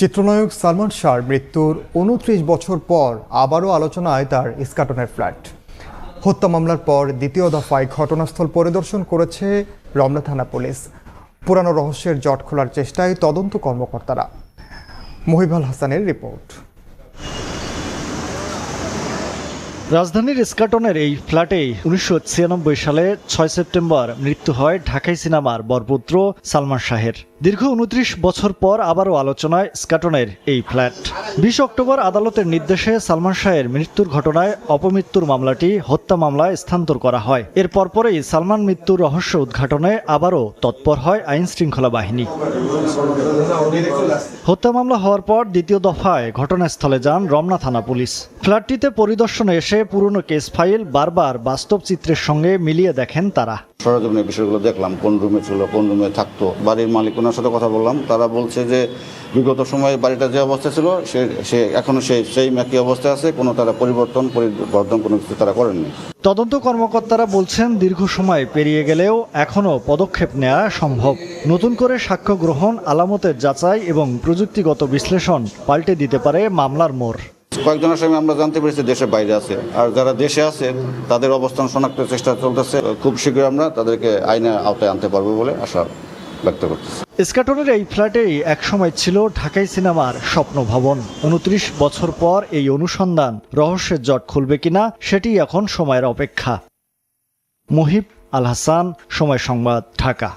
চিত্রনায়ক সালমান শাহর মৃত্যুর উনত্রিশ বছর পর আবারও আলোচনায় তার ইস্কাটনের ফ্ল্যাট। হত্যা মামলার পর দ্বিতীয় দফায় ঘটনাস্থল পরিদর্শন করেছে রমনা থানা পুলিশ। পুরানো রহস্যের জট খোলার চেষ্টায় তদন্ত কর্মকর্তারা। মহিবুল হাসানের রিপোর্ট। রাজধানীর ইস্কাটনের এই ফ্ল্যাটে উনিশশো ছিয়ানব্বই সালে ছয় সেপ্টেম্বর মৃত্যু হয় ঢাকাই সিনেমার বরপুত্র সালমান শাহের। দীর্ঘ উনত্রিশ বছর পর আবারও আলোচনায় স্কাটনের এই ফ্ল্যাট। বিশ অক্টোবর আদালতের নির্দেশে সালমান শাহের মৃত্যুর ঘটনায় অপমৃত্যুর মামলাটি হত্যা মামলায় স্থানান্তর করা হয়। এর পরপরেই সালমান মৃত্যুর রহস্য উদ্ঘাটনে আবারও তৎপর হয় আইন শৃঙ্খলা বাহিনী। হত্যা মামলা হওয়ার পর দ্বিতীয় দফায় ঘটনাস্থলে যান রমনা থানা পুলিশ। ফ্ল্যাটটিতে পরিদর্শনে এসে পুরনো কেস ফাইল বারবার বাস্তব চিত্রের সঙ্গে মিলিয়ে দেখেন তারা। সরজমিনে বিষয়গুলো দেখলাম, কোন রুমে ছিল, কোন রুমে থাকতো, বাড়ির মালিক ওনার সাথে কথা বললাম, তারা বলছে যে বিগত সময়ে বাড়িটা যে অবস্থা ছিল, সে সে, এখনও সেই সেই একই অবস্থায় আছে, কোনো তারা পরিবর্তন পরিবর্তন কোনো কিছু তারা করেননি। তদন্ত কর্মকর্তারা বলছেন দীর্ঘ সময় পেরিয়ে গেলেও এখনও পদক্ষেপ নেওয়া সম্ভব। নতুন করে সাক্ষ্য গ্রহণ, আলামতের যাচাই এবং প্রযুক্তিগত বিশ্লেষণ পাল্টে দিতে পারে মামলার মোড়। কয়েকজনের সঙ্গে আমরা জানতে পেরেছি দেশের বাইরে আছে। আর যারা দেশে আছে, তাদের অবস্থান শনাক্তের চেষ্টা চলতেছে। খুব শীঘ্রই আমরা তাদেরকে আইনের আওতায় আনতে পারব বলে আশা ব্যক্ত করতেছি। স্কাটনের এই ফ্ল্যাটেই একসময় ছিল ঢাকাই সিনেমার স্বপ্ন ভবন। উনত্রিশ বছর পর এই অনুসন্ধান রহস্যের জট খুলবে কিনা, সেটি এখন সময়ের অপেক্ষা। মুহিব আল হাসান, সময় সংবাদ, ঢাকা।